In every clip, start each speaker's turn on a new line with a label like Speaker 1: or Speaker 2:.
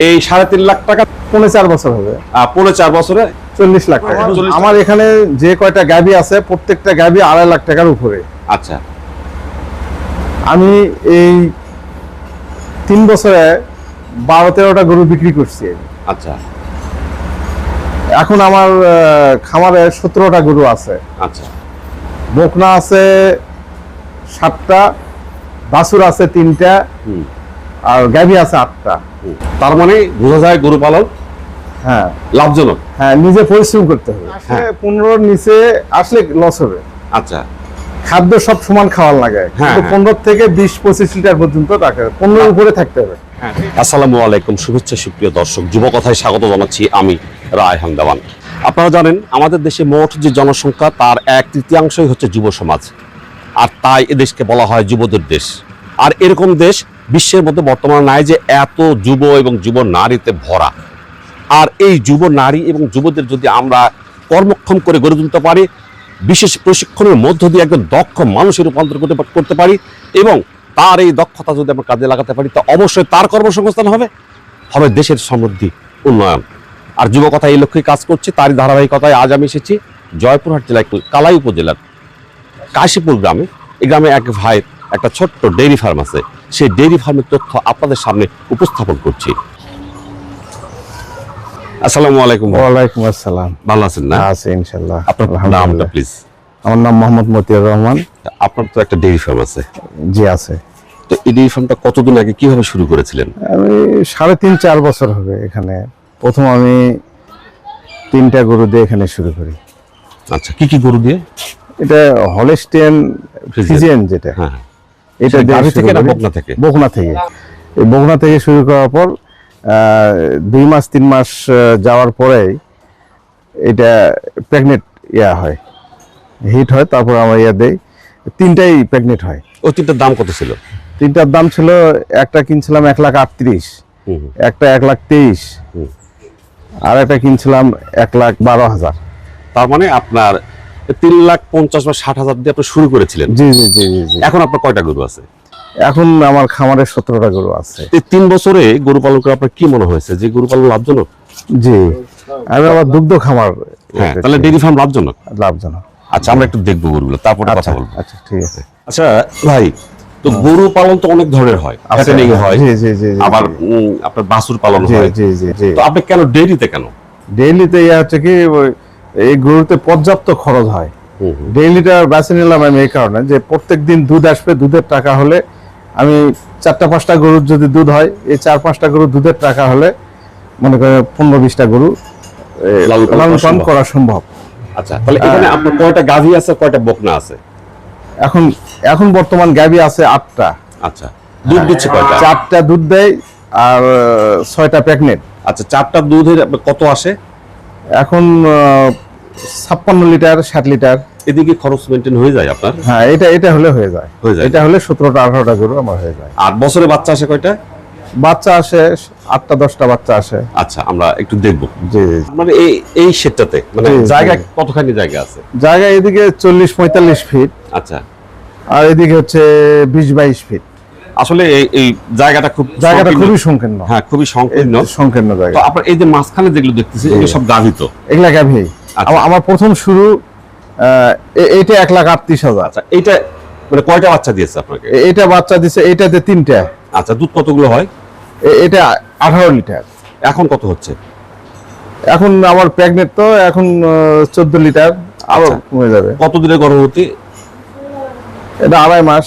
Speaker 1: এই সাড়ে তিন লাখ টাকা
Speaker 2: পৌনে চার বছর হবে।
Speaker 1: আহ, পৌনে চার বছরে?
Speaker 2: চল্লিশ লাখ টাকা।
Speaker 1: আমার-
Speaker 2: এখানে যে কয়টা গাবি আছে প্রত্যেকটা গাবি আড়াই লাখ টাকার উপরে।
Speaker 1: আচ্ছা।
Speaker 2: আমি এই তিন বছরে বারো তেরোটা গরু বিক্রি করছি।
Speaker 1: আচ্ছা।
Speaker 2: এখন আমার খামারে সতেরোটা গরু আছে।
Speaker 1: আচ্ছা।
Speaker 2: বকনা আছে সাতটা বাছুর আছে তিনটা। আর গাভি আছে আটটা।
Speaker 1: তার মানে বোঝা যায় গরু পালন
Speaker 2: হ্যাঁ।
Speaker 1: লাভজনক।
Speaker 2: হ্যাঁ নিজে পরিশ্রম করতে হবে।
Speaker 1: হ্যাঁ।
Speaker 2: পনেরোর নিচে আসলে লস হবে।
Speaker 1: আচ্ছা।
Speaker 2: খাদ্য সব সমান খাওয়ার লাগে।
Speaker 1: হ্যাঁ, হ্যাঁ।
Speaker 2: পনেরো থেকে বিশ পঁচিশ লিটার পর্যন্ত রাখে পনেরোর উপরে থাকতে হবে।
Speaker 1: আসসালামু আলাইকুম। শুভেচ্ছা সুপ্রিয় দর্শক। যুবকথায় স্বাগত জানাচ্ছি আমি রায়হান দেওয়ান আপনারা জানেন আমাদের দেশে মোট যে জনসংখ্যা তার এক তৃতীয়াংশই হচ্ছে যুব সমাজ। আর তাই এদেশকে বলা হয় যুবদের দেশ। আর এরকম দেশ বিশ্বের মধ্যে বর্তমানে নাই যে এত যুব এবং যুব নারীতে ভরা। আর এই যুব নারী এবং যুবদের যদি আমরা কর্মক্ষম করে গড়ে তুলতে পারি, বিশেষ প্রশিক্ষণের মধ্য দিয়ে একজন দক্ষ মানুষের রূপান্তর করতে করতে পারি এবং তার এই দক্ষতা যদি আমরা কাজে লাগাতে পারি, তা অবশ্যই তার কর্মসংস্থান হবে হবে দেশের সমৃদ্ধি, উন্নয়ন। আর যুবকথা এই লক্ষ্যে কাজ করছে, তারই ধারাবাহিকতায় আজ আমি এসেছি জয়পুরহাট জেলায়, কালাই উপজেলার কাশীপুর গ্রামে। এই গ্রামে এক ভাইয়ের একটা ছোট্ট ডেইরি ফার্ম আছে। সেই ডেইরি ফার্মের তথ্য আপনাদের সামনে উপস্থাপন করছি। আসসালামু আলাইকুম
Speaker 2: ওয়ালাইকুম আসসালাম।
Speaker 1: ভালো আছেন না?
Speaker 2: আছে ইনশাল্লাহ।
Speaker 1: আপনার নামটা প্লিজ
Speaker 2: আমার নাম মোহাম্মদ মতিয়ার রহমান।
Speaker 1: আপনার তো একটা ডেইরি ফার্ম আছে।
Speaker 2: জি আছে।
Speaker 1: তো এই ডেইরি ফার্মটা কতদিন আগে কীভাবে শুরু করেছিলেন?
Speaker 2: আমি সাড়ে তিন চার বছর হবে এখানে। প্রথম আমি তিনটা গরু দিয়ে এখানে শুরু করি।
Speaker 1: আচ্ছা কি কি গরু দিয়ে?
Speaker 2: এটা হলেস্টিয়ান
Speaker 1: ফ্রিজিয়ান।
Speaker 2: যেটা।
Speaker 1: হ্যাঁ হ্যাঁ।
Speaker 2: এটা
Speaker 1: গাভী থেকে না বকনা থেকে?
Speaker 2: বকনা থেকে। এই বকনা থেকে শুরু করার পর দুই মাস তিন মাস যাওয়ার পরে এটা প্রেগনেন্ট ইয়া হয়। হিট হয় তারপর আমরা ইয়া দেই। তিনটাই প্রেগনেন্ট হয়।
Speaker 1: ওই তিনটার দাম কত ছিল?
Speaker 2: তিনটার দাম ছিল একটা কিনছিলাম এক লাখ আটত্রিশ। একটা এক লাখ তেইশ আর একটা কিনছিলাম এক লাখ বারো হাজার।
Speaker 1: তার মানে আপনার তিন লাখ পঞ্চাশ বা ষাট হাজার দিয়ে আপনি শুরু করেছিলেন।
Speaker 2: জি জি জি জি
Speaker 1: এখন আপনার কয়টা গরু আছে?
Speaker 2: এখন আমার খামারে সতেরোটা গরু আছে।
Speaker 1: এই তিন বছরে গরু পালন করে আপনার কি মনে হয়েছে যে গরু পালন লাভজনক?
Speaker 2: জি আমি আবার দুগ্ধ খামার
Speaker 1: হ্যাঁ তাহলে ডেইরি ফার্ম লাভজনক?
Speaker 2: লাভজনক।
Speaker 1: আচ্ছা আমরা একটু দেখব গরুগুলো তারপরে
Speaker 2: আচ্ছা
Speaker 1: কথা বলব।
Speaker 2: আচ্ছা ঠিক আছে।
Speaker 1: আচ্ছা ভাই তো গরু পালন তো অনেক ধরনের হয়। ফ্যাটেনিং হয়
Speaker 2: জি জি জি
Speaker 1: আবার আপনার বাছুর পালন হয়।
Speaker 2: জি জি জি।
Speaker 1: তো আপনি কেন ডেইরিতে কেন?
Speaker 2: ডেইলিতে ইয়া হচ্ছে কি ওই এই গরুতে পর্যাপ্ত খরচ হয়।
Speaker 1: হুম।
Speaker 2: ডেইলিটা বেছে নিলাম আমি এই কারণে যে প্রত্যেক দিন দুধ আসবে দুধের টাকা হলে আমি চারটা পাঁচটা গরুর যদি দুধ হয় এই চার পাঁচটা গরুর দুধের টাকা হলে মনে করেন পনেরো বিশটা গরু
Speaker 1: লালন পালন করা সম্ভব। আচ্ছা তাহলে এখানে আপনার কয়টা গাভী আছে কয়টা বকনা আছে?
Speaker 2: এখন এখন বর্তমান গাবি আছে আটটা।
Speaker 1: আচ্ছা দুধ দিচ্ছে কয়টা?
Speaker 2: চারটা দুধ দেয় আর ছয়টা
Speaker 1: আচ্ছা চারটা দুধের কত আসে?
Speaker 2: এখন ছাপ্পান্ন লিটার ষাট লিটার।
Speaker 1: এদিকে খরচ মেনটেন হয়ে যায় আপনার?
Speaker 2: হ্যাঁ এটা এটা হলে হয়ে যায়।
Speaker 1: হয়ে যায়।
Speaker 2: এটা হলে সতেরোটা আঠারোটা গরু আমার হয়ে যায়।
Speaker 1: আর বছরে বাচ্চা আসে কয়টা?
Speaker 2: বাচ্চা আসে আটটা দশটা বাচ্চা আসে
Speaker 1: আচ্ছা আমরা একটু দেখব।
Speaker 2: জি।
Speaker 1: মানে এই এই মানে। জায়গা কতখানি জায়গা আছে?
Speaker 2: জায়গা এদিকে চল্লিশ পঁয়তাল্লিশ ফিট।
Speaker 1: আচ্ছা।
Speaker 2: আর এদিকে হচ্ছে বিশ বাইশ ফিট।
Speaker 1: আসলে এই জায়গাটা খুব
Speaker 2: জায়গাটা। খুবই সংকীর্ণ।
Speaker 1: হ্যাঁ খুবই সংকীর্ণ।
Speaker 2: সংকীর্ণ
Speaker 1: তো
Speaker 2: জায়গা
Speaker 1: আপনার এই যে মাঝখানে যেগুলো দেখতেছি এগুলো সব গাভিত
Speaker 2: এগুলা গাভি। আমার- আমার প্রথম শুরু আহ, এ- এইটা এক লাখ আটত্রিশ হাজার।
Speaker 1: আচ্ছা এইটা মানে কয়টা বাচ্চা দিয়েছে আপনাকে?
Speaker 2: এ- এইটা বাচ্চা দিছে এইটাতে তিনটা।
Speaker 1: আচ্ছা দুধ কতগুলো হয়?
Speaker 2: এটা আঠারো লিটার।
Speaker 1: এখন কত হচ্ছে?
Speaker 2: এখন আমার প্রেগনেন্ট তো এখন চোদ্দ লিটার। আরও
Speaker 1: আচ্ছা।
Speaker 2: কমে যাবে।
Speaker 1: কতদিনের গর্ভবতী?
Speaker 2: এটা আড়াই মাস।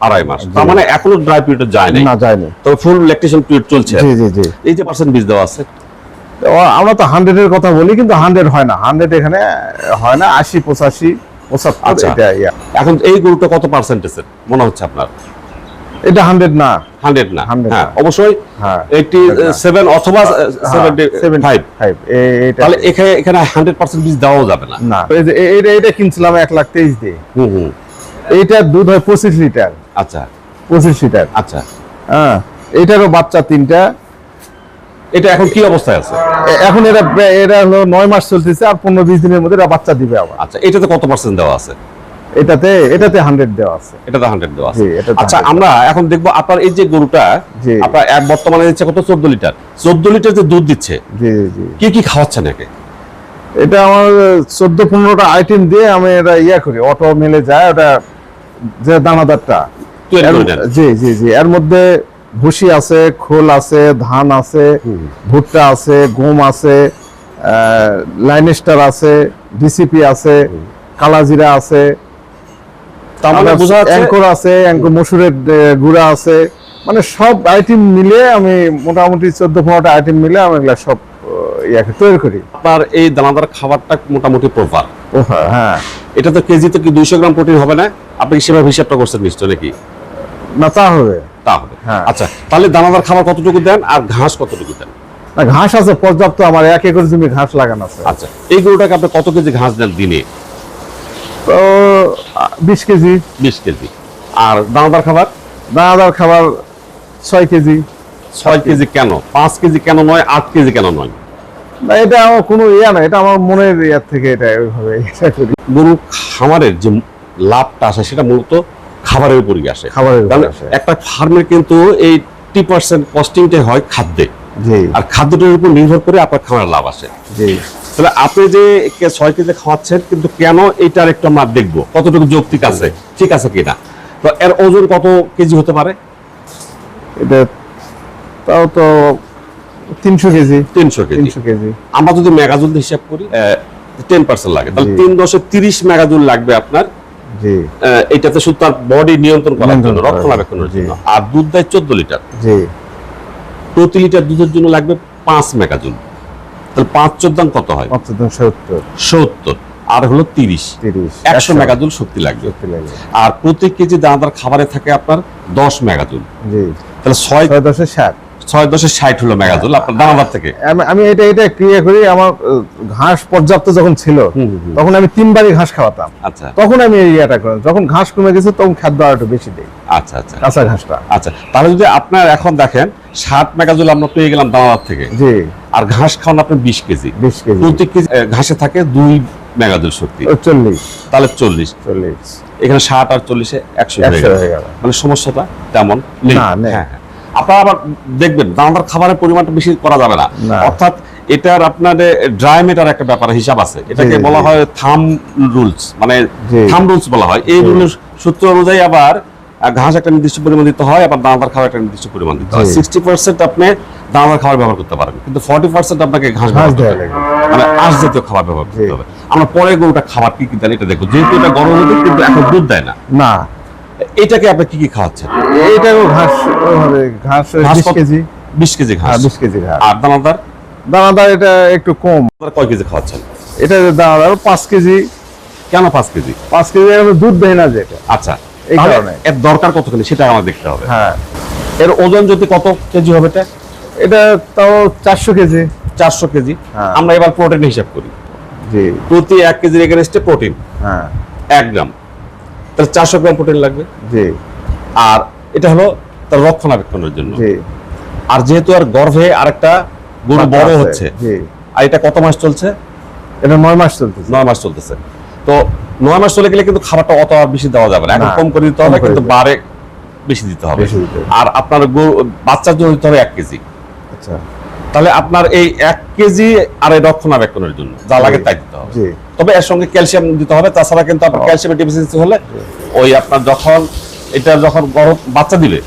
Speaker 1: আড়াই মাস। তার মানে এখনও ড্রাই পিরিয়ড যায় নাই।
Speaker 2: না যায়নি
Speaker 1: তবে ফুল ল্যাকটেশন পিরিয়ড চলছে।
Speaker 2: জি জি জি।
Speaker 1: এই যে পার্সেন্ট বীজ দেওয়া আছে
Speaker 2: আমরা তো হান্ড্রেডের কথা বলি কিন্তু হান্ড্রেড হয় না। হান্ড্রেড এখানে হয় না আশি পঁচাশি পঁচাত্তর
Speaker 1: আচ্ছা।
Speaker 2: এটা
Speaker 1: এখন এই গরুটা কত পার্সেন্টেজের মনে হচ্ছে আপনার?
Speaker 2: এটা হান্ড্রেড না।
Speaker 1: হান্ড্রেড না।
Speaker 2: 100
Speaker 1: হ্যাঁ। অবশ্যই
Speaker 2: হ্যাঁ
Speaker 1: এইটি সেভেন অথবা সেভেন্টি ফাইভ
Speaker 2: ফাইভ এটা।
Speaker 1: তাহলে এখানে এখানে হান্ড্রেড পার্সেন্ট বীজ দেওয়াও যাবে না।
Speaker 2: না এই যে এটা এটা কিনছিলাম এক লাখ তেইশ দিয়ে।
Speaker 1: হুম হুম।
Speaker 2: এইটার দুধ হয় পঁচিশ লিটার।
Speaker 1: আচ্ছা।
Speaker 2: পঁচিশ লিটার।
Speaker 1: আচ্ছা।
Speaker 2: হ্যাঁ এটারও বাচ্চা তিনটা।
Speaker 1: এটা এখন কি অবস্থায় আছে?
Speaker 2: এখন এটা এটা হলো নয় মাস চলতেছে আর পনেরো বিশ দিনের মধ্যে এটা বাচ্চা দিবে আবার।
Speaker 1: আচ্ছা এটাতে কত পার্সেন্ট দেওয়া আছে?
Speaker 2: এটাতে এটাতে হান্ড্রেড দেওয়া আছে।
Speaker 1: এটাতে হান্ড্রেড দেওয়া আছে। আচ্ছা আমরা এখন দেখব আপনার এই যে গরুটা। আপনার এক বর্তমানে দিচ্ছে কত? চোদ্দ লিটার। চোদ্দ লিটার যে দুধ দিচ্ছে
Speaker 2: জি জি।
Speaker 1: কি কি খাওয়াচ্ছেন একে?
Speaker 2: এটা আমার চোদ্দ পনেরোটা আইটেম দিয়ে আমি এটা ইয়া করি অটো মিলে যায় ওটা যে দানাদারটা। জি জি জি। এর মধ্যে ভুসি আছে খোল আছে ধান আছে ভুট্টা আছে গম আছে লাইনেস্টার আছে ডিসিপি আছে কালাজিরা আছে অ্যাঙ্কর আছে অ্যাঙ্কর মসুরের গুঁড়া আছে মানে সব আইটেম মিলে আমি মোটামুটি চোদ্দ পনেরোটা আইটেম মিলে আমি এগুলা সব ইয়াকে তৈরি করি।
Speaker 1: আপনার এই দানাদার খাবারটা মোটামুটি প্রপার
Speaker 2: হ্যাঁ।
Speaker 1: এটা তো কেজিতে কি দুইশো গ্রাম প্রোটিন হবে না? আপনি সেভাবে হিসাবটা করছেন নিশ্চয় নাকি?
Speaker 2: না তা হবে।
Speaker 1: তা হবে।
Speaker 2: হ্যাঁ।
Speaker 1: আচ্ছা তাহলে দানাদার খাবার কতটুকু দেন আর ঘাস কতটুকু দেন?
Speaker 2: ঘাস আছে পর্যাপ্ত আমার এক একর জমি ঘাস লাগানো আছে।
Speaker 1: আচ্ছা এই গরুটাকে আপনি কত কেজি ঘাস দেন দিনে?
Speaker 2: তো বিশ কেজি।
Speaker 1: বিশ কেজি। আর দানাদার খাবার?
Speaker 2: দানাদার খাবার ছয় কেজি।
Speaker 1: ছয় কেজি কেন? পাঁচ কেজি কেন নয় আট কেজি কেন নয়?
Speaker 2: না এটা আমার কোনো ইয়া না এটা আমার মনের ইয়ার থেকে এটা ওইভাবে
Speaker 1: গরু খামারের যে লাভটা আসে সেটা মূলত খাবারের উপরই আসে।
Speaker 2: খাবারের
Speaker 1: একটা ফার্মের কিন্তু এইটি পার্সেন্ট কস্টিংটাই হয় খাদ্যে। আর খাদ্যটার উপর নির্ভর করে আপনার খামারের লাভ আসে তাহলে আপনি যে ছয় কেজি খাওয়াচ্ছেন কিন্তু কেন এইটার একটু আমরা দেখব কতটুকু যৌক্তিক আছে ঠিক আছে কিনা। তো এর ওজন কত কেজি হতে পারে?
Speaker 2: এটা তাও তো তিনশো কেজি।
Speaker 1: তিনশো কেজি।
Speaker 2: তিনশো কেজি।
Speaker 1: আমরা যদি মেগাজুল হিসাব করি টেন পার্সেন্ট লাগে। তাহলে তিন দশে তিরিশ মেগাজুল লাগবে আপনার এটাতে শুধু তার বডি নিয়ন্ত্রণ করার জন্য রক্ষণাবেক্ষণের জন্য। আর দুধ দেয় চোদ্দ লিটার। প্রতি লিটার দুধের জন্য লাগবে পাঁচ মেগাজুল তাহলে পাঁচ চোদ্দান কত হয়?
Speaker 2: সত্তর।
Speaker 1: সত্তর। আর হলো তিরিশ।
Speaker 2: তিরিশ।
Speaker 1: একশো মেগাজুল শক্তি লাগবে। আর প্রতি কেজি দানাদার খাবারে থাকে আপনার দশ মেগাজুল তাহলে ছয়
Speaker 2: দশে ষাট।
Speaker 1: ছয় দশে ষাট হলো মেগাজুল আপনার দানাদার থেকে।
Speaker 2: আমি এটা এটা ক্রিয়া করি আমার ঘাস পর্যাপ্ত যখন ছিল। তখন আমি তিনবারই ঘাস খাওয়াতাম।
Speaker 1: আচ্ছা।
Speaker 2: তখন আমি এই ইয়েটা করি যখন ঘাস কমে গেছে তখন খাদ্য আর একটু বেশি দেই।
Speaker 1: আচ্ছা আচ্ছা।
Speaker 2: কাঁচা ঘাসটা।
Speaker 1: আচ্ছা তাহলে যদি আপনার এখন দেখেন ষাট মেগাজুল আমরা পেয়ে গেলাম দানাদার থেকে।
Speaker 2: জি।
Speaker 1: আর ঘাস খাওয়ান আপনার বিশ কেজি।
Speaker 2: বিশ কেজি।
Speaker 1: প্রতি কেজি ঘাসে থাকে দুই মেগাজুল শক্তি।
Speaker 2: চল্লিশ।
Speaker 1: তাহলে চল্লিশ।
Speaker 2: চল্লিশ।
Speaker 1: এখানে ষাট আর চল্লিশে একশো হয়ে গেল।
Speaker 2: হয়ে গেল।
Speaker 1: মানে সমস্যাটা তেমন
Speaker 2: না,
Speaker 1: হ্যাঁ হ্যাঁ। আপনারা আবার দেখবেন দানাদার খাবারের পরিমাণটা বেশি করা যাবে না। অর্থাৎ এটার আপনার ড্রাই মেটার একটা ব্যাপার হিসাব আছে। এটাকে বলা হয় থাম রুলস মানে থাম রুলস বলা হয়। এই। রুলের সূত্র অনুযায়ী আবার ঘাস একটা নির্দিষ্ট পরিমাণ দিতে হয় আবার দানাদার খাবার একটা নির্দিষ্ট পরিমাণ দিতে হয়। সিক্সটি পার্সেন্ট আপনি দানাদার খাবার ব্যবহার করতে পারবেন কিন্তু ফর্টি পার্সেন্ট আপনাকে ঘাস
Speaker 2: ঘাস
Speaker 1: মানে আঁশ জাতীয় খাবার ব্যবহার করতে হবে। আমরা পরে গরুটা খাবার কি কি দেন এটা দেখব। যেহেতু এটা গর্ভবতী কিন্তু এখন দুধ দেয় না।
Speaker 2: না।
Speaker 1: এটাকে আপনি কি কি খাওয়াচ্ছেন?
Speaker 2: এইটাও ঘাস ওইভাবে ঘাস
Speaker 1: ঘাস
Speaker 2: বিশ
Speaker 1: কত-
Speaker 2: কেজি।
Speaker 1: বিশ কেজি ঘাস।
Speaker 2: হ্যাঁ বিশ কেজি ঘাস।
Speaker 1: আর দানাদার?
Speaker 2: দানাদার এটা একটু কম।
Speaker 1: কয় কেজি খাওয়াচ্ছেন?
Speaker 2: এটা দানাদার পাঁচ কেজি।
Speaker 1: কেন পাঁচ কেজি?
Speaker 2: পাঁচ কেজি এখন দুধ দেয় না যেটা
Speaker 1: আচ্ছা
Speaker 2: এই কারণে।
Speaker 1: এর দরকার কতখানি সেটা আমার দেখতে হবে।
Speaker 2: হ্যাঁ।
Speaker 1: এর ওজন যদি কত কেজি হবে এটা?
Speaker 2: এটা তাও চারশো কেজি।
Speaker 1: চারশো কেজি।
Speaker 2: হ্যাঁ।
Speaker 1: আমরা এবার প্রোটিন হিসাব করি।
Speaker 2: জি।
Speaker 1: প্রতি এক কেজির এগেনস্টে প্রোটিন
Speaker 2: হ্যাঁ।
Speaker 1: এক গ্রাম। তাহলে চারশো গ্রাম প্রোটিন লাগবে।
Speaker 2: জি।
Speaker 1: আর এটা হলো তার রক্ষণাবেক্ষণের জন্য।
Speaker 2: জি।
Speaker 1: আর যেহেতু আর গর্ভে আরেকটা গরু বড় হচ্ছে
Speaker 2: জি।
Speaker 1: আর এটা কত মাস চলছে?
Speaker 2: এটা নয় মাস চলতেছে।
Speaker 1: নয় মাস চলতেছে। তো নয় মাস চলে গেলে কিন্তু খাবারটা অত বেশি দেওয়া যাবে না। এখন কম করে দিতে হবে কিন্তু বারে বেশি দিতে হবে। আর আপনার গরু বাচ্চার জন্য দিতে হবে এক কেজি।
Speaker 2: আচ্ছা।
Speaker 1: তাহলে আপনার এই এক কেজি আর এই রক্ষণাবেক্ষণের জন্য যা লাগে তাই দিতে হবে।
Speaker 2: জি।
Speaker 1: তবে এর সঙ্গে ক্যালসিয়াম দিতে হবে তাছাড়া কিন্তু আপনার। ক্যালসিয়ামের ডেফিসিয়েন্সি হলে ওই আপনার যখন এটা যখন গরম বাচ্চা দিবে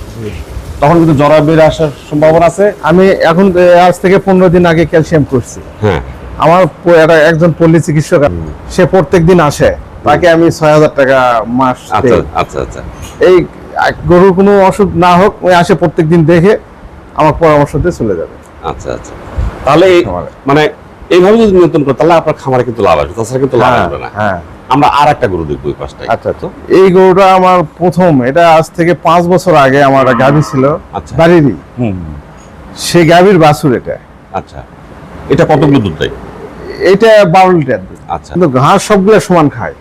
Speaker 1: তখন কিন্তু জ্বর বেড়ে আসার সম্ভাবনা আছে।
Speaker 2: আমি এখন আজ থেকে পনেরো দিন আগে ক্যালসিয়াম করছি।
Speaker 1: হ্যাঁ।
Speaker 2: আমার একটা একজন পল্লী চিকিৎসক সে প্রত্যেক দিন আসে তাকে আমি ছয় হাজার টাকা মাস
Speaker 1: আচ্ছা আচ্ছা আচ্ছা।
Speaker 2: এই গরুর কোনো অসুখ না হোক ওই আসে প্রত্যেক দিন দেখে আমার পরামর্শ দিয়ে চলে যাবে।
Speaker 1: আচ্ছা আচ্ছা। তাহলে। মানে এইভাবে যদি নিয়ন্ত্রণ করে তাহলে আপনার খামারে কিন্তু লাভ আসবে তাছাড়া কিন্তু লাভ
Speaker 2: হ্যাঁ
Speaker 1: আসবে না।
Speaker 2: হ্যাঁ।
Speaker 1: আমরা আর একটা গরু দেখব এই পাশটায়।
Speaker 2: আচ্ছা তো এই গরুটা আমার প্রথম এটা আজ থেকে পাঁচ বছর আগে আমার একটা গাভী ছিল
Speaker 1: আচ্ছা।
Speaker 2: বাড়িরই। সে গাভীর বাছুর এটা।
Speaker 1: আচ্ছা। এটা কতগুলো দুধ দেয়?
Speaker 2: এটা বারো লিটার
Speaker 1: আচ্ছা।
Speaker 2: কিন্তু ঘাস সবগুলো সমান খায়।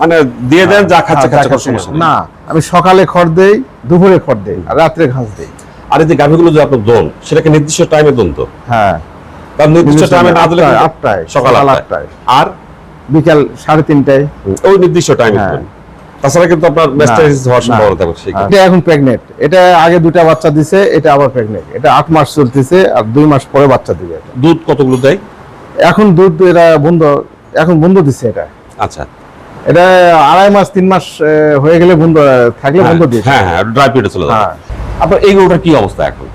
Speaker 1: মানে দিয়ে দেন যা খাচ্ছে
Speaker 2: হ্যাঁ,
Speaker 1: খাচ্ছে।
Speaker 2: না আমি সকালে খড় দেই দুপুরে খড় দেই আর রাত্রে ঘাস দেই।
Speaker 1: আর এই যে গাভীগুলো যে আপনার দোন সেটাকে নির্দিষ্ট টাইমে দোন তো?
Speaker 2: হ্যাঁ।
Speaker 1: তার নির্দিষ্ট টাইমে না দিলে
Speaker 2: আটটায়,
Speaker 1: সকাল
Speaker 2: সকাল
Speaker 1: আটটায়।
Speaker 2: আটটায়।
Speaker 1: আর
Speaker 2: বিকাল সাড়ে তিনটায়।
Speaker 1: ওই নির্দিষ্ট টাইমে
Speaker 2: হ্যাঁ।
Speaker 1: তাছাড়া কিন্তু আপনার মেস্টাইটিস হওয়ার সম্ভাবনা থাকে
Speaker 2: এটা এখন প্রেগনেন্ট এটা আগে দুটা বাচ্চা দিছে এটা আবার প্রেগনেন্ট এটা আট মাস চলতেছে আর দুই মাস পরে বাচ্চা দিবে
Speaker 1: দুধ কতগুলো দেয়?
Speaker 2: এখন দুধ এটা বন্ধ এখন বন্ধ দিচ্ছে এটা।
Speaker 1: আচ্ছা।
Speaker 2: এটা আড়াই মাস তিন মাস হয়ে গেলে বন্ধ থাকলে বন্ধ
Speaker 1: হ্যাঁ হ্যাঁ ড্রাই পিরিয়ডে চলে যাবে।
Speaker 2: হ্যাঁ।
Speaker 1: আপনার এই গরুটার কি অবস্থা এখন?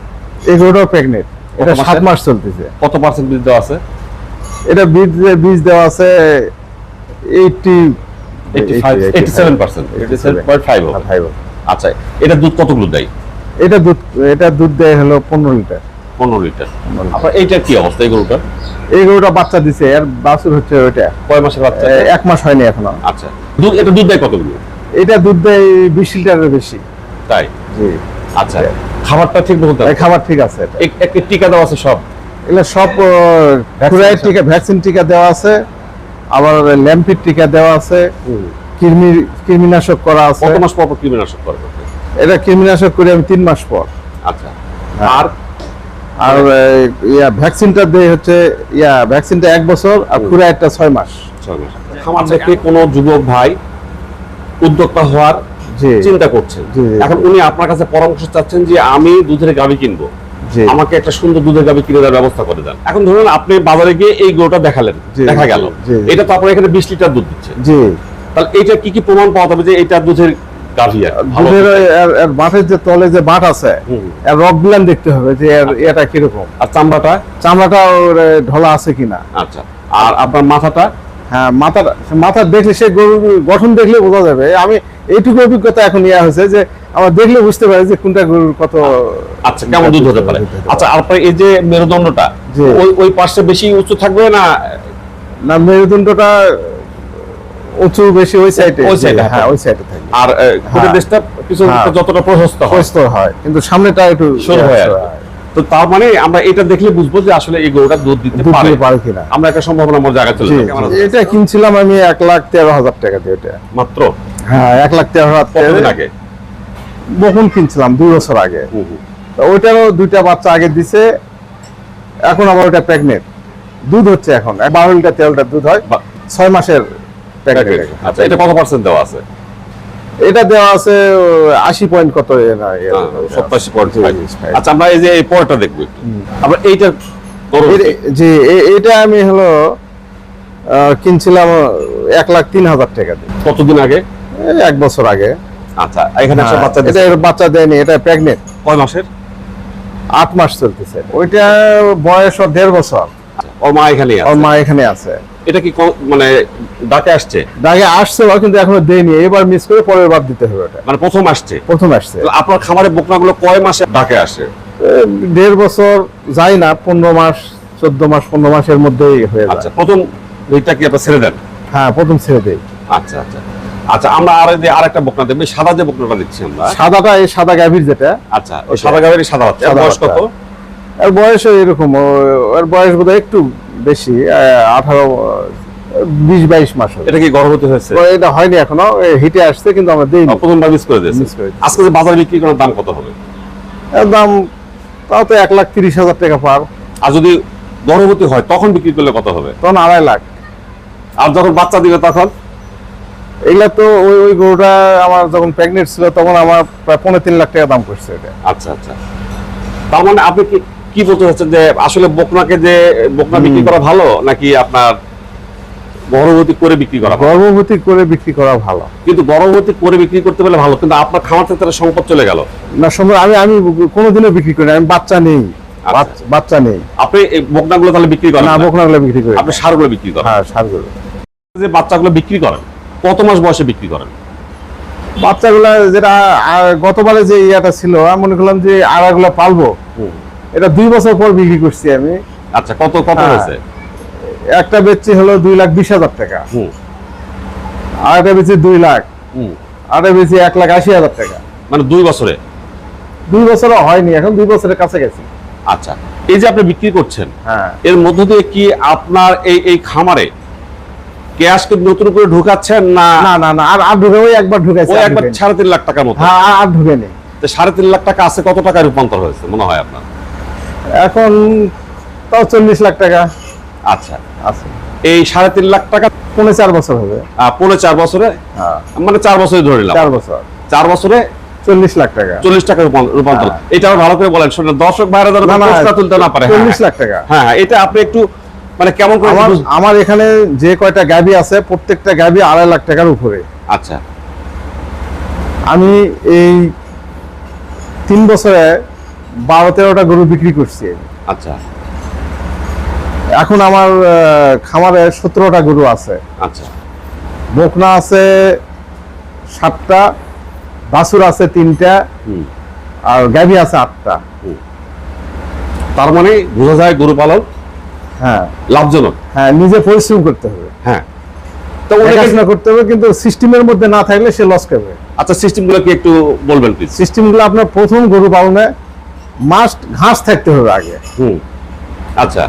Speaker 2: এই গরুটাও প্রেগনেন্ট এটা
Speaker 1: কত
Speaker 2: সাত
Speaker 1: মাসের?
Speaker 2: মাস চলতেছে।
Speaker 1: কত পার্সেন্ট বীজ দেওয়া আছে?
Speaker 2: এটা বীজ বীজ দেওয়া আছে এইটটি
Speaker 1: 87 87% 87.5 আচ্ছা এটা দুধ কতগুলো দেয়?
Speaker 2: এটা দুধ এটা দুধ দেয় হলো পনেরো লিটার।
Speaker 1: পনেরো লিটার। আপনার এইটার কি অবস্থা এই গরুটার?
Speaker 2: এই গরুটা বাচ্চা দিছে এর বাছুর হচ্ছে ওইটা।
Speaker 1: কয় মাসের বাচ্চা?
Speaker 2: এক মাস হয়নি এখনও।
Speaker 1: আচ্ছা দুধ এটা দুধ দেয় কতগুলো?
Speaker 2: এটা দুধ দেয় বিশ লিটারের বেশি।
Speaker 1: তাই?
Speaker 2: জি।
Speaker 1: আচ্ছা খাবারটা ঠিক বলতে
Speaker 2: এই খাবার ঠিক আছে এটা।
Speaker 1: একটা টিকা দেওয়া আছে সব?
Speaker 2: এগুলো সব খুরাই টিকা ভ্যাকসিন টিকা দেওয়া আছে আবার ল্যাম্পির টিকা দেওয়া আছে কৃমি কৃমিনাশক করা আছে।
Speaker 1: কত মাস পর পর কৃমিনাশক করবে
Speaker 2: এটা কৃমিনাশক করি আমি তিন মাস পর।
Speaker 1: আচ্ছা।
Speaker 2: হ্যাঁ।
Speaker 1: আর?
Speaker 2: আর ইয়া ভ্যাকসিনটা দেয় হচ্ছে ইয়া ভ্যাকসিনটা এক বছর আর খুরাইটা ছয় মাস।
Speaker 1: ছয় মাস। খামার দেখে কোনো যুবক ভাই উদ্যোক্তা হওয়ার চিন্তা করছেন। এখন উনি আপনার কাছে পরামর্শ চাচ্ছেন যে আমি দুধের গাভি কিনবো। আমাকে একটা সুন্দর দুধের গাভি কিনে দেওয়ার ব্যবস্থা করে দেন। এখন ধরুন আপনি বাজারে গিয়ে এই গরুটা দেখালেন দেখা গেল। এটা তো আপনার এখানে বিশ লিটার দুধ দিচ্ছে। তাহলে এটা কি কি প্রমাণ পাওয়া যাবে যে এটা দুধের
Speaker 2: মাঠের যে তলে যে আছে। এর দেখতে হবে যে এর এটা কীরকম।
Speaker 1: আর চামড়াটা?
Speaker 2: চামড়াটা ওর ঢলা আছে কিনা।
Speaker 1: আচ্ছা। আর আপনার মাথাটা?
Speaker 2: হ্যাঁ মাথা দেখলে সে গরুর গঠন দেখলে বোঝা যাবে। আমি এইটুকু অভিজ্ঞতা এখন ইয়া হয়েছে যে আমার দেখলে বুঝতে পারি যে কোনটা গরুর কত
Speaker 1: আচ্ছা কেমন দুধ হতে পারে? আচ্ছা আপনার এই যে মেরুদণ্ডটা ওই ওই পাশে বেশি উঁচু থাকবে না?
Speaker 2: না মেরুদণ্ডটা উঁচু বেশি ওই সাইডে
Speaker 1: ওই এ
Speaker 2: হ্যাঁ ওই সাইডে থাকে
Speaker 1: আর
Speaker 2: হ্যাঁ।
Speaker 1: দেশটা পিছন
Speaker 2: হ্যাঁ।
Speaker 1: যতটা প্রশস্ত হয়।
Speaker 2: প্রস্তর হয়। কিন্তু সামনেটা একটু
Speaker 1: সরু হয় আর তো তার মানে আমরা এটা দেখলে বুঝব যে আসলে এই গরুটা দুধ দিতে পারে।
Speaker 2: পারে কিনা।
Speaker 1: আমরা একটা সম্ভাবনা আমার জায়গায় চলে?
Speaker 2: এটা কিনছিলাম আমি এক লাখ তেরো হাজার টাকা দিয়ে এটা।
Speaker 1: মাত্র?
Speaker 2: হ্যাঁ এক লাখ তেরো হাজার
Speaker 1: আগে?
Speaker 2: বকুন কিনছিলাম দুই বছর আগে। ওইটারও দুইটা বাচ্চা আগে দিছে এখন আবার ওটা প্রেগনেন্ট দুধ হচ্ছে এখন বারো লিটার তেরো লিটার দুধ হয় ছয় মাসের
Speaker 1: আচ্ছা এটা কত পার্সেন্ট দেওয়া আছে?
Speaker 2: এটা দেওয়া আছে আশি পয়েন্ট কত
Speaker 1: হ্যাঁ। সপ্তাশি পয়েন্ট। আচ্ছা আমরা এই যে এই পরটা দেখব আমরা এইটা
Speaker 2: জি এটা আমি হলো কিনছিলাম এক লাখ তিন হাজার টাকা দিয়ে।
Speaker 1: কতদিন আগে?
Speaker 2: এক বছর আগে।
Speaker 1: আচ্ছা এখানে একটা
Speaker 2: হ্যাঁ,
Speaker 1: বাচ্চা
Speaker 2: এটা এর বাচ্চা দেয়নি এটা প্রেগনেন্ট
Speaker 1: কয় মাসের?
Speaker 2: আট মাস চলতেছে। ওইটা বয়স ওর দেড় বছর।
Speaker 1: ওর মা এখানে
Speaker 2: ওর মা এখানে আছে।
Speaker 1: এটা কি মানে ডাকে আসছে?
Speaker 2: আগে আসছে কিন্তু এখনও দেয়নি। এবার মিস করে পরের বার দিতে হবে ওটা।
Speaker 1: মানে প্রথম আসছে?
Speaker 2: প্রথম আসছে।
Speaker 1: আপনার খামারের বকনাগুলো কয় মাসে ডাকে আসে?
Speaker 2: দেড় বছর যায় না পনেরো মাস চোদ্দ মাস পনেরো মাসের মধ্যেই হয়ে যায়।
Speaker 1: আচ্ছা প্রথম এইটা কি আপনার ছেড়ে দেন?
Speaker 2: হ্যাঁ প্রথম ছেড়ে দেয়।
Speaker 1: আচ্ছা আচ্ছা। আচ্ছা আমরা আর এই যে আরেকটা বকনা দেখব সাদা যে বকনাটা দিচ্ছি আমরা।
Speaker 2: সাদাটা এই সাদা গাভীর যেটা।
Speaker 1: আচ্ছা ওই সাদা গাবের সাদা হচ্ছে বয়স কত?
Speaker 2: এর বয়স এরকম ওর বয়স বোধহয় একটু বেশি আঠারো বিশ বাইশ মাস
Speaker 1: এটা কি গর্ভবতী হয়েছে?
Speaker 2: এটা হয়নি এখনও হিটে আসছে কিন্তু আমরা দিইনি।
Speaker 1: প্রথমবার মিস করে দিয়েছে। আজকে যে বাজারে বিক্রি করার দাম কত হবে?
Speaker 2: এর দাম তাও তো এক লাখ তিরিশ হাজার টাকা পার।
Speaker 1: আর যদি গর্ভবতী হয় তখন বিক্রি করলে কত হবে?
Speaker 2: তখন আড়াই লাখ।
Speaker 1: আর যখন বাচ্চা দিবে তখন?
Speaker 2: এগুলা তো ওই ওই গরুটা আমার যখন প্রেগনেন্ট ছিল তখন আমার প্রায় পনেরো তিন লাখ টাকা দাম করছে এটা।
Speaker 1: আচ্ছা আচ্ছা। তার মানে আপনি কি কি বলতে চাচ্ছেন যে আসলে বকনাকে যে বকনা বিক্রি করা ভালো নাকি আপনার গর্ভবতী করে বিক্রি করা
Speaker 2: গর্ভবতী করে বিক্রি করা ভালো।
Speaker 1: কিন্তু গর্ভবতী করে বিক্রি করতে পারলে ভালো কিন্তু আপনার খামার থেকে তার সম্পদ চলে গেল।
Speaker 2: না সম্ভব আমি আমি কোনোদিনও বিক্রি করি আমি বাচ্চা নেই।
Speaker 1: আচ্ছা।
Speaker 2: বাচ্চা নেই।
Speaker 1: আপনি বকনাগুলো তাহলে বিক্রি করেন
Speaker 2: না
Speaker 1: না?
Speaker 2: বকনাগুলো বিক্রি করি
Speaker 1: আপনি সারগুলো বিক্রি করেন।
Speaker 2: হ্যাঁ সারগুলো।
Speaker 1: যে বাচ্চাগুলো বিক্রি করেন কত মাস বয়সে বিক্রি করেন?
Speaker 2: বাচ্চাগুলা যেটা গতবারে যে ইয়াটা ছিল আমি মনে করলাম যে আড়াগুলা পালবো। এটা দুই বছর পর বিক্রি করছি আমি।
Speaker 1: আচ্ছা কত কত
Speaker 2: হ্যাঁ।
Speaker 1: হয়েছে?
Speaker 2: একটা বেচছি হলো দুই লাখ বিশ হাজার টাকা।
Speaker 1: হুম,
Speaker 2: আর একটা বেচছি দুই লাখ।
Speaker 1: হুম।
Speaker 2: আর একটা বেচছি এক লাখ আশি হাজার টাকা।
Speaker 1: মানে দুই বছরে?
Speaker 2: দুই বছরও হয়নি এখন দুই বছরের কাছে গেছি।
Speaker 1: আচ্ছা এই যে আপনি বিক্রি করছেন
Speaker 2: হ্যাঁ।
Speaker 1: এর মধ্য দিয়ে কি আপনার এই এই খামারে ক্যাশকে নতুন করে ঢুকাচ্ছেন না?
Speaker 2: না না না আর আর ঢুকে ওই একবার ঢুকেছে
Speaker 1: ওই একবার সাড়ে তিন লাখ টাকার মতো।
Speaker 2: হ্যাঁ আর- ঢুকে নেই।
Speaker 1: তো সাড়ে তিন লাখ টাকা আছে কত টাকা রূপান্তর হয়েছে মনে হয় আপনার?
Speaker 2: এখন তাও চল্লিশ লাখ টাকা।
Speaker 1: আচ্ছা এই সাড়ে তিন লাখ টাকা
Speaker 2: পৌনে চার বছর হবে।
Speaker 1: পৌনে চার বছরে?
Speaker 2: হ্যাঁ।
Speaker 1: মানে চার বছরে ধরে নিলাম।
Speaker 2: চার বছর।
Speaker 1: চার বছরে
Speaker 2: চল্লিশ লাখ টাকা।
Speaker 1: চল্লিশ টাকা রূপান্তর।
Speaker 2: হ্যাঁ।
Speaker 1: এটা ভালো করে বলেন শোনেন দর্শক ভাইরা যেন তুলতে না পারে।
Speaker 2: চল্লিশ। লাখ টাকা।
Speaker 1: হ্যাঁ হ্যাঁ, এটা আপনি একটু মানে কেমন করে
Speaker 2: আমার এখানে যে কয়টা গাবি আছে প্রত্যেকটা গাবি আড়াই লাখ টাকার উপরে।
Speaker 1: আচ্ছা।
Speaker 2: আমি এই তিন বছরে বারো তেরোটা গরু বিক্রি করছি।
Speaker 1: আচ্ছা।
Speaker 2: এখন আমার খামারে সতেরোটা গরু আছে।
Speaker 1: আচ্ছা।
Speaker 2: বকনা আছে সাতটা বাছুর আছে তিনটা আর গাভী আছে আটটা।
Speaker 1: তার মানে বোঝা যায় গরু পালন
Speaker 2: হ্যাঁ।
Speaker 1: লাভজনক।
Speaker 2: হ্যাঁ নিজে পরিশ্রম করতে হবে।
Speaker 1: হ্যাঁ। তো অনেকে
Speaker 2: করতে হবে কিন্তু সিস্টেমের মধ্যে না থাকলে সে লস করবে
Speaker 1: আচ্ছা সিস্টেমগুলো কি একটু বলবেন প্লিজ
Speaker 2: সিস্টেমগুলো আপনার প্রথম গরু পালনে মাস্ট ঘাস থাকতে হবে আগে।
Speaker 1: হুম। আচ্ছা।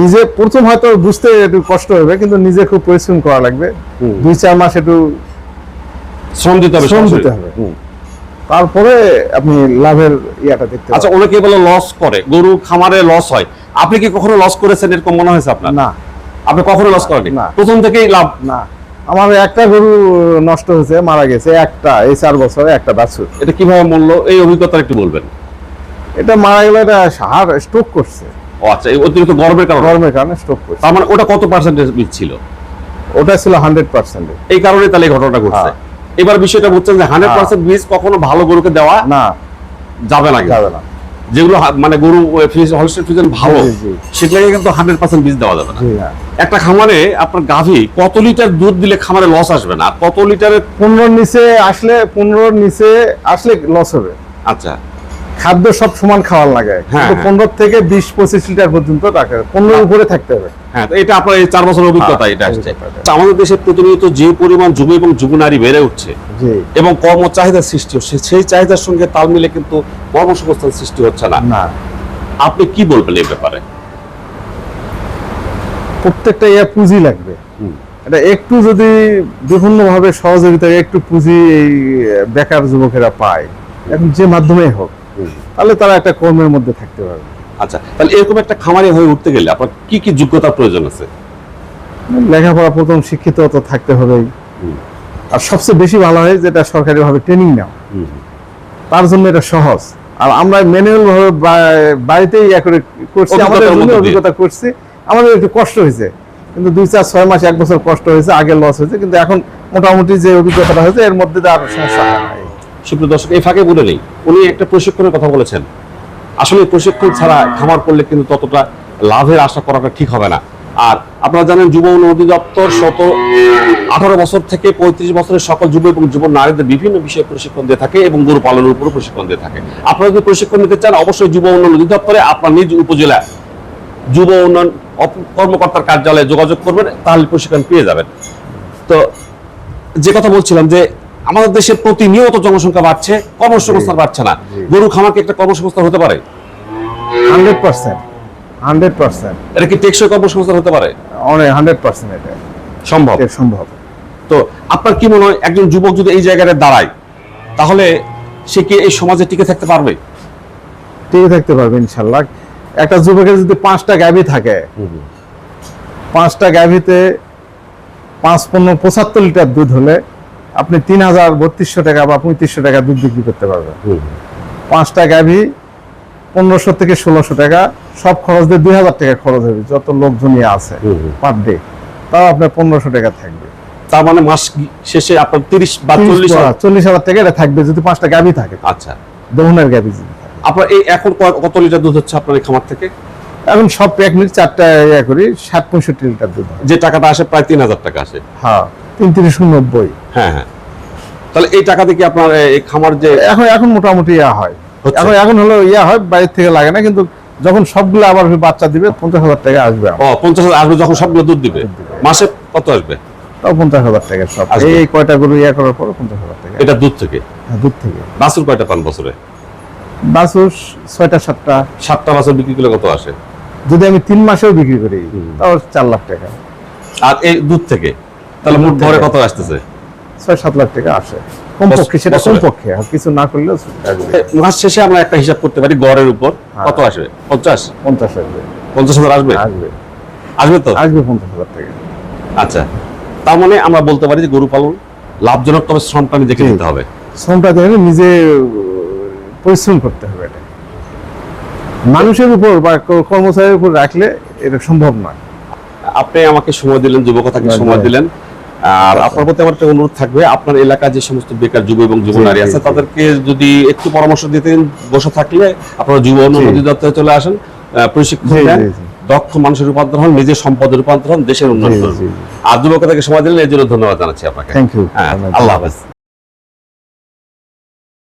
Speaker 2: নিজে প্রথম হয়তো বুঝতে একটু কষ্ট হবে কিন্তু নিজে খুব পরিশ্রম করা লাগবে। দুই চার মাস একটু
Speaker 1: শ্রম দিতে হবে
Speaker 2: শ্রম দিতে হবে। তারপরে আপনি লাভের ইয়াটা দেখতে
Speaker 1: আচ্ছা। অনেকে বলে লস করে। গরু খামারে লস হয়। আপনি কি কখনো লস করেছেন এরকম মনে হয়েছে আপনার?
Speaker 2: না।
Speaker 1: আপনি কখনো লস করেননি?
Speaker 2: না।
Speaker 1: প্রথম থেকেই লাভ?
Speaker 2: না। আমার একটা গরু নষ্ট হয়েছে মারা গেছে একটা এই চার বছরে একটা বাছুর
Speaker 1: এটা কীভাবে মূল্য? এই অভিজ্ঞতা একটু বলবেন।
Speaker 2: এটা মারা গেলে এটা হার স্ট্রোক করছে।
Speaker 1: ও আচ্ছা এই অতিরিক্ত গরমের কারণে?
Speaker 2: গরমের কারণে স্ট্রোক করছে।
Speaker 1: তার মানে ওটা কত পার্সেন্টেজ বীজ ছিল?
Speaker 2: ওটা ছিল হান্ড্রেড পার্সেন্ট
Speaker 1: এই কারণে তাহলে এই ঘটনাটা ঘটছে।
Speaker 2: হ্যাঁ।
Speaker 1: এবার বিষয়টা বুঝছেন যে হান্ড্রেড পার্সেন্ট বীজ কখনো ভালো গরুকে দেওয়া
Speaker 2: না।
Speaker 1: যাবে না
Speaker 2: যাবে না।
Speaker 1: যেগুলো মানে গরু হলস্টেল ফ্রিজেন ভালো। সেগুলোকে কিন্তু হান্ড্রেড পার্সেন্ট বীজ দেওয়া যাবে না।
Speaker 2: হ্যাঁ।
Speaker 1: একটা খামারে আপনার গাভী কত লিটার দুধ দিলে খামারে লস আসবে না? আর কত লিটারের
Speaker 2: পনেরোর নিচে আসলে পনেরোর নিচে আসলে লস হবে।
Speaker 1: আচ্ছা।
Speaker 2: খাদ্য সব সমান খাওয়ার লাগে।
Speaker 1: হ্যাঁ, হ্যাঁ।
Speaker 2: পনেরো থেকে বিশ পঁচিশ লিটার পর্যন্ত রাখে। পনেরোর উপরে থাকতে হবে।
Speaker 1: হ্যাঁ এটা আপনার এই চার বছরের অভিজ্ঞতা
Speaker 2: হ্যাঁ,
Speaker 1: এটা আসছে। আমাদের দেশে প্রতিনিয়ত যে পরিমাণ যুব এবং যুব নারী বেড়ে উঠছে এবং কর্ম চাহিদার সৃষ্টি হচ্ছে সেই চাহিদার সঙ্গে তাল মিলে কিন্তু কর্মসংস্থান সৃষ্টি হচ্ছে না।
Speaker 2: না।
Speaker 1: আপনি কি বলবেন এই ব্যাপারে?
Speaker 2: প্রত্যেকটা ইয়া পুঁজি লাগবে। এটা একটু যদি বিভিন্ন ভাবে সহযোগিতা একটু পুঁজি এই বেকার যুবকেরা পায় এখন যে মাধ্যমে হোক। তাহলে তারা একটা কর্মের মধ্যে থাকতে পারবে।
Speaker 1: আচ্ছা তাহলে এরকম একটা খামারি হয়ে উঠতে গেলে আপনার কি কি যোগ্যতার প্রয়োজন আছে?
Speaker 2: লেখাপড়া প্রথম শিক্ষিত তো থাকতে হবেই। আর সবচেয়ে বেশি ভালো হয় যেটা সরকারি ভাবে ট্রেনিং নাও তার জন্য এটা সহজ। আর আমরা ম্যানুয়াল ভাবে বাড়িতেই করছি আমাদের অভিজ্ঞতা করছি। আমাদের একটু কষ্ট হয়েছে। কিন্তু দুই চার ছয় মাস এক বছর কষ্ট হয়েছে আগে লস হয়েছে। কিন্তু এখন মোটামুটি যে অভিজ্ঞতাটা হয়েছে এর মধ্যে আর সমস্যা হয়
Speaker 1: সুপ্রিয় দর্শক, এই ফাঁকে বলে নেই। উনি একটা প্রশিক্ষণের কথা বলেছেন। আসলে প্রশিক্ষণ ছাড়া খামার করলে কিন্তু ততটা লাভের আশা করাটা ঠিক হবে না। আর আপনারা জানেন, যুব উন্নয়ন অধিদপ্তর শত আঠারো বছর থেকে পঁয়ত্রিশ বছরের সকল যুব এবং যুব নারীদের বিভিন্ন বিষয়ে প্রশিক্ষণ দিয়ে থাকে এবং গরু পালনের উপরও প্রশিক্ষণ দিয়ে থাকে। আপনারা যদি প্রশিক্ষণ নিতে চান, অবশ্যই যুব উন্নয়ন অধিদপ্তরে আপনার নিজ উপজেলা যুব উন্নয়ন কর্মকর্তার কার্যালয়ে যোগাযোগ করবেন, তাহলে প্রশিক্ষণ পেয়ে যাবেন। তো যে কথা বলছিলাম যে আমাদের দেশে প্রতিনিয়ত জনসংখ্যা বাড়ছে কর্মসংস্থান বাড়ছে না। গরু খামার কি একটা কর্মসংস্থান হতে পারে?
Speaker 2: Hundred percent hundred percent.
Speaker 1: এটা কি টেকসই কর্মসংস্থান হতে পারে?
Speaker 2: অনেক হান্ড্রেড পার্সেন্ট এটা।
Speaker 1: সম্ভব?
Speaker 2: সম্ভব।
Speaker 1: তো আপনার কি মনে হয় একজন যুবক যদি এই জায়গায় দাঁড়ায় তাহলে সে কি এই সমাজে টিকে থাকতে পারবে?
Speaker 2: টিকে থাকতে পারবে ইনশাল্লাহ। একটা যুবকের যদি পাঁচটা গাভী থাকে পাঁচটা গাভীতে পাঁচ পনেরো পঁচাত্তর লিটার দুধ হলে আপনি তিন হাজার বত্রিশশো টাকা বা পঁয়ত্রিশশো টাকা দুধ বিক্রি করতে পারবেন। পাঁচটা গাভী পনেরোশো থেকে ষোলোশো টাকা সব খরচ দিয়ে দুই হাজার টাকা খরচ হবে যত লোকজনই আছে পার ডে তাও আপনার পনেরোশো টাকা থাকবে।
Speaker 1: তার মানে মাস শেষে আপনার তিরিশ বা চল্লিশ
Speaker 2: চল্লিশ হাজার টাকা এটা থাকবে যদি পাঁচটা গাভী থাকে।
Speaker 1: আচ্ছা।
Speaker 2: দহনের গাভী যদি
Speaker 1: আপনার এই এখন কত লিটার দুধ হচ্ছে আপনার এই খামার থেকে?
Speaker 2: এখন সব এক মিনিট চারটা ইয়া করি ষাট পঁয়ষট্টি লিটার দুধ
Speaker 1: যে টাকাটা আসে প্রায় তিন হাজার টাকা আসে।
Speaker 2: হ্যাঁ তিন তিরিশ নব্বই।
Speaker 1: হ্যাঁ হ্যাঁ। তাহলে এই টাকা দিয়ে কি আপনার এই খামার যে
Speaker 2: এখন এখন মোটামুটি ইয়া হয়। এখন এখন হলো ইয়া হয় বাইরের থেকে লাগে না কিন্তু যখন সবগুলো আবার বাচ্চা দিবে পঞ্চাশ হাজার টাকা আসবে
Speaker 1: ও পঞ্চাশ হাজার আসবে যখন সবগুলো দুধ দিবে। মাসে কত আসবে?
Speaker 2: তাও পঞ্চাশ হাজার টাকা সব। এই কয়টা গরু ইয়া করার পর পঞ্চাশ হাজার টাকা।
Speaker 1: এটা দুধ থেকে?
Speaker 2: হ্যাঁ, দুধ থেকে।
Speaker 1: বাছুর কয়টা পান বছরে?
Speaker 2: বাছুর ছয়টা সাতটা।
Speaker 1: সাতটা বাছুর বিক্রি করলে কত আসে?
Speaker 2: যদি আমি তিন মাসেও বিক্রি করি। তাও চার লাখ টাকা।
Speaker 1: আর এই দুধ থেকে তাহলে মোট ধরে কত আসতেছে?
Speaker 2: ছয় সাত লাখ টাকা আসে। কমপক্ষে সেটা কমপক্ষে আর কিছু না করলেও
Speaker 1: মাস শেষে আমরা একটা হিসাব করতে পারি গড়ের উপর।
Speaker 2: হ্যাঁ।
Speaker 1: কত আসবে? পঞ্চাশ?
Speaker 2: পঞ্চাশ আসবে।
Speaker 1: পঞ্চাশ হাজার আসবে?
Speaker 2: আসবে।
Speaker 1: আসবে তো?
Speaker 2: আসবে পঞ্চাশ হাজার টাকা।
Speaker 1: আচ্ছা তার মানে আমরা বলতে পারি যে গরু পালন লাভজনক তবে শ্রমটা নিজেকে
Speaker 2: জি।
Speaker 1: দিতে হবে।
Speaker 2: শ্রমটা দেখে নিজে পরিশ্রম করতে হবে এটা। মানুষের উপর বা কর্মচারীর উপর রাখলে এটা সম্ভব নয়।
Speaker 1: আপনি আমাকে সময় দিলেন যুবকথাকে
Speaker 2: না,
Speaker 1: সময় দিলেন। আর আপনার প্রতি আমার একটা অনুরোধ থাকবে আপনার এলাকায় যে সমস্ত বেকার যুব এবং যুব নারী আছে তাদেরকে যদি একটু পরামর্শ দিতেন বসে থাকলে আপনারা যুব উন্নয়ন দপ্তরে চলে আসেন প্রশিক্ষণ। দক্ষ মানুষের রূপান্তর হন নিজের সম্পদের রূপান্তর হন দেশের উন্নয়ন করুন। আর যুবকতাকে সময় দিলেন এর জন্য ধন্যবাদ জানাচ্ছি আপনাকে।
Speaker 2: থ্যাংক ইউ
Speaker 1: আল্লাহ হাফেজ।